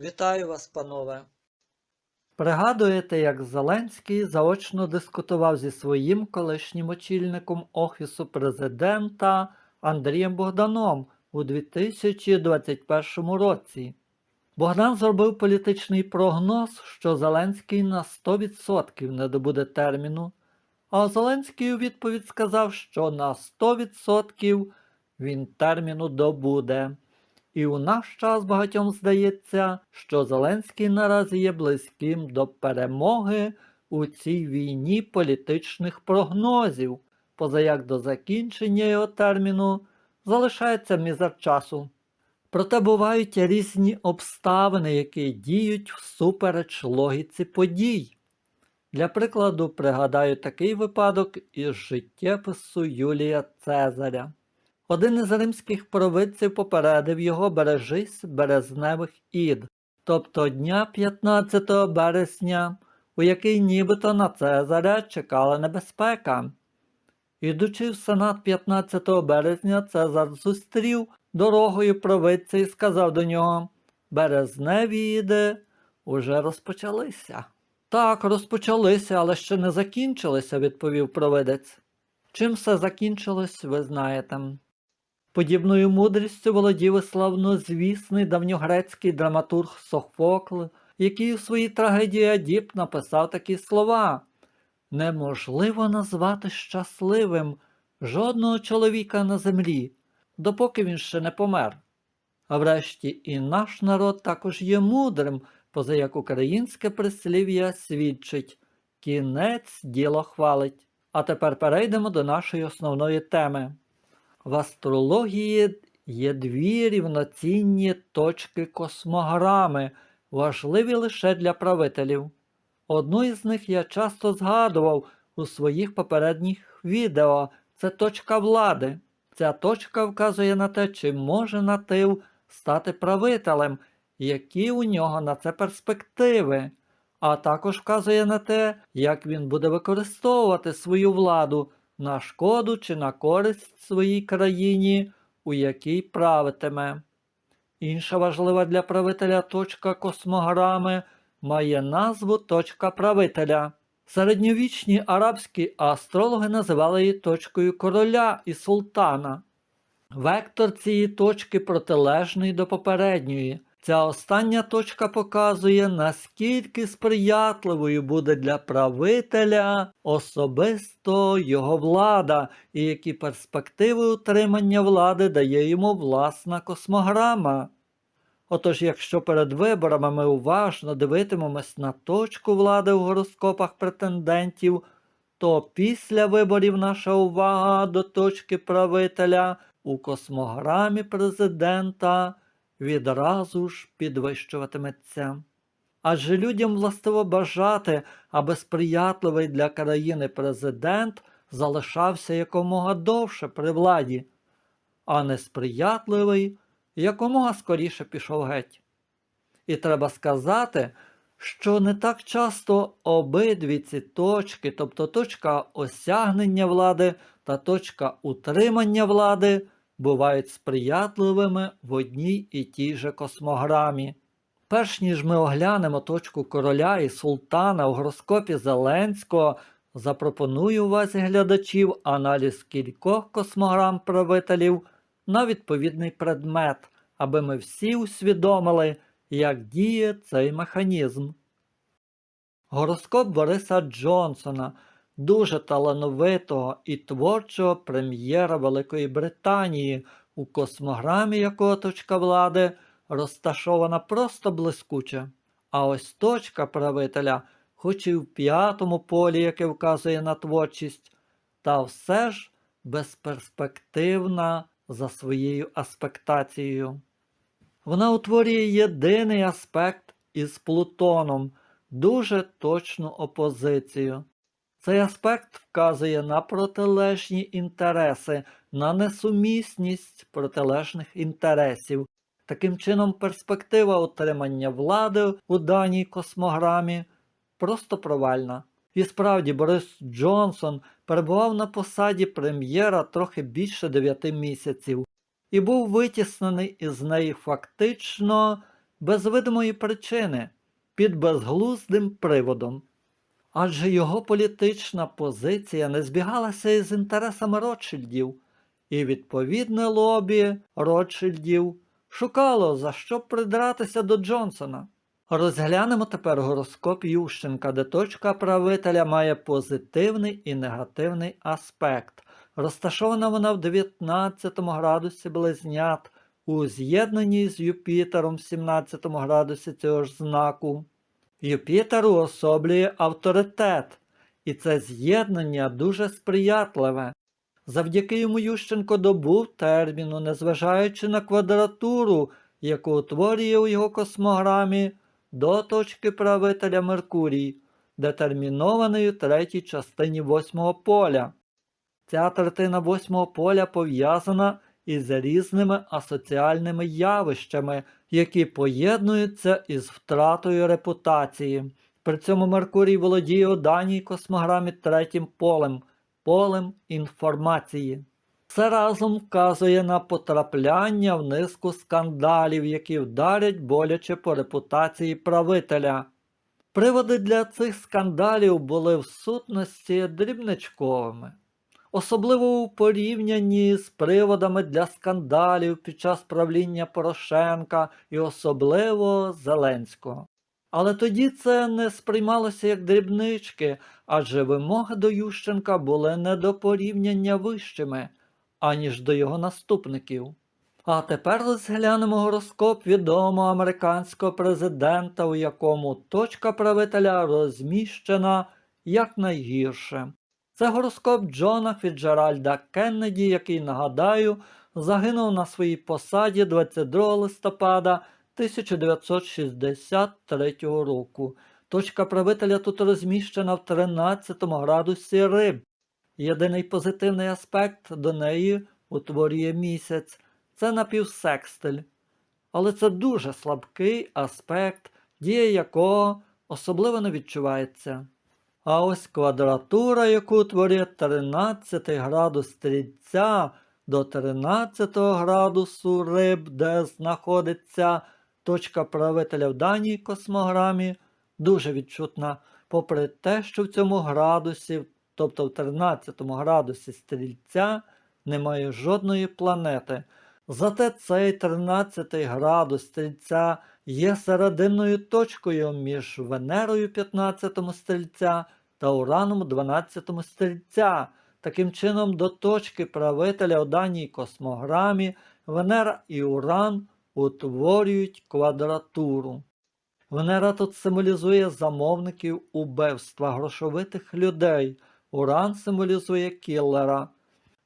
Вітаю вас, панове. Пригадуєте, як Зеленський заочно дискутував зі своїм колишнім очільником Офісу президента Андрієм Богданом у 2021 році. Богдан зробив політичний прогноз, що Зеленський на 100% не добуде терміну, а Зеленський у відповідь сказав, що на 100% він терміну добуде. І у наш час багатьом здається, що Зеленський наразі є близьким до перемоги у цій війні політичних прогнозів, позаяк до закінчення його терміну залишається мізер часу. Проте бувають різні обставини, які діють всупереч логіці подій. Для прикладу, пригадаю такий випадок із життєпису Юлія Цезаря. Один із римських провидців попередив його бережись березневих ід, тобто дня 15 березня, у який нібито на Цезаря чекала небезпека. Ідучи в сенат 15 березня, Цезар зустрів дорогою провидця і сказав до нього Березневі іди уже розпочалися. Так, розпочалися, але ще не закінчилися, відповів провидець. Чим все закінчилось, ви знаєте. Подібною мудрістю володів славнозвісний давньогрецький драматург Софокл, який у своїй трагедії Адіп написав такі слова Неможливо назвати щасливим жодного чоловіка на землі, допоки він ще не помер. А врешті і наш народ також є мудрим, поза як українське прислів'я свідчить кінець діло хвалить. А тепер перейдемо до нашої основної теми. В астрології є дві рівноцінні точки космограми, важливі лише для правителів. Одну із них я часто згадував у своїх попередніх відео це точка влади. Ця точка вказує на те, чи може натив стати правителем, які у нього на це перспективи, а також вказує на те, як він буде використовувати свою владу на шкоду чи на користь своїй країні, у якій правитиме. Інша важлива для правителя точка космограми має назву точка правителя. Середньовічні арабські астрологи називали її точкою короля і султана. Вектор цієї точки протилежний до попередньої. Ця остання точка показує, наскільки сприятливою буде для правителя особисто його влада, і які перспективи утримання влади дає йому власна космограма. Отож, якщо перед виборами ми уважно дивитимемось на точку влади у гороскопах претендентів, то після виборів наша увага до точки правителя у космограмі президента відразу ж підвищуватиметься. Адже людям властиво бажати, аби сприятливий для країни президент залишався якомога довше при владі, а несприятливий якомога скоріше пішов геть. І треба сказати, що не так часто обидві ці точки, тобто точка осягнення влади та точка утримання влади, бувають сприятливими в одній і тій же космограмі. Перш ніж ми оглянемо точку короля і султана у гороскопі Зеленського, запропоную увазі глядачів аналіз кількох космограм правителів на відповідний предмет, аби ми всі усвідомили, як діє цей механізм. Гороскоп Бориса Джонсона, дуже талановитого і творчого прем'єра Великої Британії, у космограмі якого точка влади розташована просто блискуче. А ось точка правителя, хоч і в п'ятому полі, яке вказує на творчість, та все ж безперспективна за своєю аспектацією. Вона утворює єдиний аспект із Плутоном, дуже точну опозицію. Цей аспект вказує на протилежні інтереси, на несумісність протилежних інтересів. Таким чином, перспектива отримання влади у даній космограмі просто провальна. І справді Борис Джонсон перебував на посаді прем'єра трохи більше 9 місяців і був витіснений із неї фактично без видимої причини, під безглуздим приводом. Адже його політична позиція не збігалася із інтересами Ротшильдів, і відповідне лобі Ротшильдів шукало за що придратися до Джонсона. Розглянемо тепер гороскоп Ющенка, де точка правителя має позитивний і негативний аспект. Розташована вона в 19 градусі близнят у з'єднанні з Юпітером в 17 градусі цього ж знаку. Юпітер уособлює авторитет, і це з'єднання дуже сприятливе. Завдяки йому Ющенко добув терміну, незважаючи на квадратуру, яку утворює у його космограмі до точки правителя Меркурій, детермінованої третій частині восьмого поля. Ця третина восьмого поля пов'язана із різними асоціальними явищами, які поєднуються із втратою репутації. При цьому Меркурій володіє у даній космограмі третім полем полем інформації. Це разом вказує на потрапляння в низку скандалів, які вдарять боляче по репутації правителя. Приводи для цих скандалів були в сутності дрібничковими, особливо у порівнянні з приводами для скандалів під час правління Порошенка і особливо Зеленського. Але тоді це не сприймалося як дрібнички, адже вимоги до Ющенка були не до порівняння вищими, аніж до його наступників. А тепер розглянемо гороскоп відомого американського президента, у якому точка правителя розміщена якнайгірше. Це гороскоп Джона Фіджеральда Кеннеді, який, нагадаю, загинув на своїй посаді 22 листопада 1963 року. Точка правителя тут розміщена в 13 градусі риб. Єдиний позитивний аспект до неї утворює місяць це напівсекстиль. Але це дуже слабкий аспект, дія якого особливо не відчувається. А ось квадратура, яку утворює 13 градус стрільця до 13 градусу риб, де знаходиться точка правителя в даній космограмі, дуже відчутна, попри те, що в цьому градусі, тобто в 13 градусі стрільця, немає жодної планети. Зате цей 13 градус стрільця є серединною точкою між Венерою 15 стрільця та Ураном 12 стрільця. Таким чином, до точки правителя у даній космограмі Венера і Уран утворюють квадратуру. Венера тут символізує замовників убивства грошовитих людей. Уран символізує кіллера.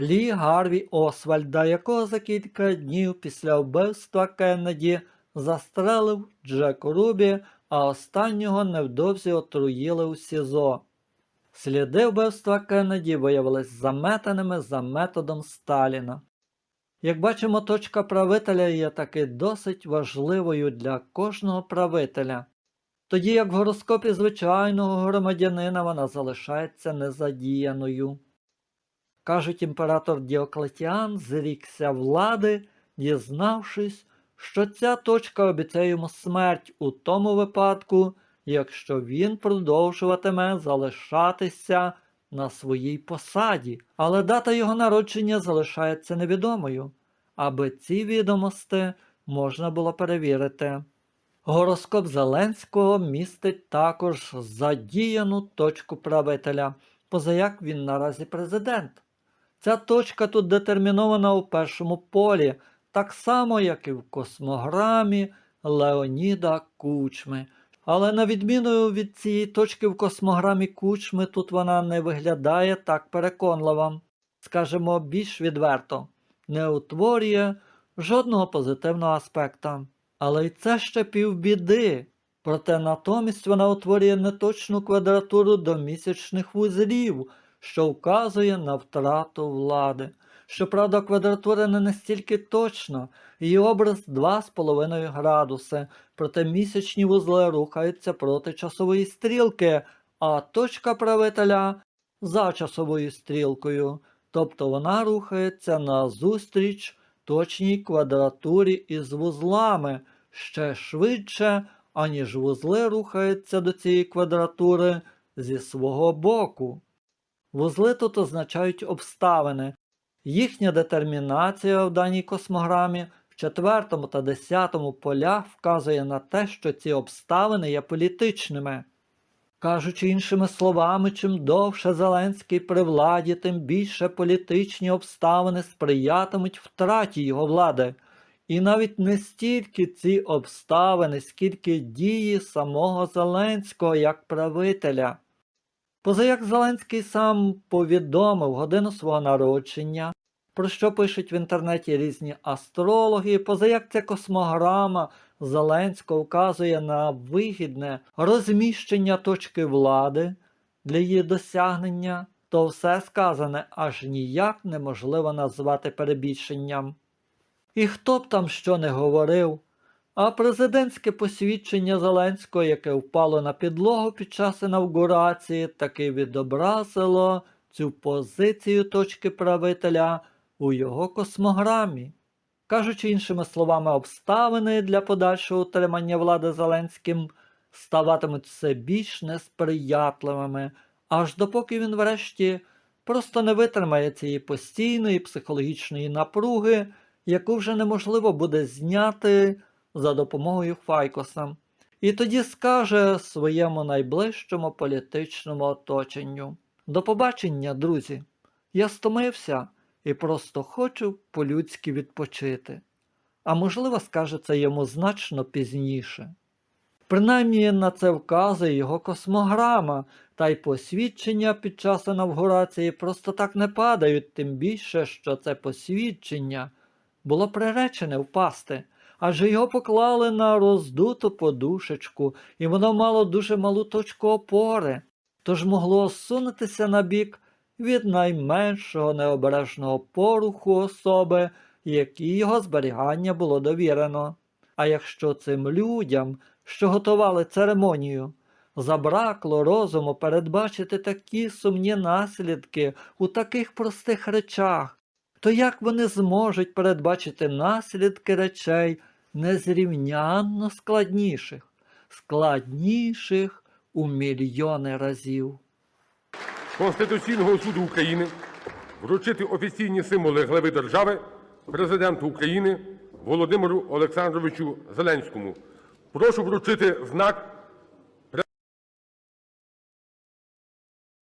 Лі Гарві Освальда, якого за кілька днів після вбивства Кеннеді застрелив Джек Рубі, а останнього невдовзі отруїли у СІЗО. Сліди вбивства Кеннеді виявились заметаними за методом Сталіна. Як бачимо, точка правителя є таки досить важливою для кожного правителя, тоді як в гороскопі звичайного громадянина вона залишається незадіяною. Кажуть, імператор Діоклетіан зрікся влади, дізнавшись, що ця точка обіцяє йому смерть у тому випадку, якщо він продовжуватиме залишатися на своїй посаді, але дата його народження залишається невідомою, аби ці відомості можна було перевірити. Гороскоп Зеленського містить також задіяну точку правителя, позаяк він наразі президент. Ця точка тут детермінована у першому полі, так само, як і в космограмі Леоніда Кучми. Але на відміну від цієї точки в космограмі Кучми, тут вона не виглядає так переконливо, скажімо, більш відверто, не утворює жодного позитивного аспекта. Але й це ще півбіди. Проте натомість вона утворює неточну квадратуру до місячних вузлів, що вказує на втрату влади. Щоправда, квадратура не настільки точна, її образ 2,5 градуси, проте місячні вузли рухаються проти часової стрілки, а точка правителя за часовою стрілкою, тобто вона рухається назустріч точній квадратурі із вузлами, ще швидше, аніж вузли рухаються до цієї квадратури зі свого боку. Вузли тут означають обставини. Їхня детермінація в даній космограмі в четвертому та десятому полях вказує на те, що ці обставини є політичними. Кажучи іншими словами, чим довше Зеленський при владі, тим більше політичні обставини сприятимуть втраті його влади. І навіть не стільки ці обставини, скільки дії самого Зеленського як правителя. Позаяк Зеленський сам повідомив годину свого народження, про що пишуть в інтернеті різні астрологи, позаяк ця космограма Зеленського вказує на вигідне розміщення точки влади для її досягнення, то все сказане аж ніяк неможливо назвати перебільшенням. І хто б там що не говорив, а президентське посвідчення Зеленського, яке впало на підлогу під час інавгурації, таки відобразило цю позицію точки правителя у його космограмі. Кажучи іншими словами, обставини для подальшого утримання влади Зеленським ставатимуть все більш несприятливими, аж допоки він врешті просто не витримає цієї постійної психологічної напруги, яку вже неможливо буде зняти за допомогою Файкоса, і тоді скаже своєму найближчому політичному оточенню: До побачення, друзі! Я стомився і просто хочу по-людськи відпочити. А можливо, скаже це йому значно пізніше. Принаймні на це вказує його космограма, та й посвідчення під час інавгурації просто так не падають, тим більше, що це посвідчення було приречене впасти, адже його поклали на роздуту подушечку, і воно мало дуже малу точку опори, тож могло сунутися на бік від найменшого необережного поруху особи, якій його зберігання було довірено. А якщо цим людям, що готували церемонію, забракло розуму передбачити такі сумні наслідки у таких простих речах, то як вони зможуть передбачити наслідки речей незрівнянно складніших, складніших у мільйони разів? Конституційного суду України вручити офіційні символи глави держави президенту України Володимиру Олександровичу Зеленському. Прошу вручити знак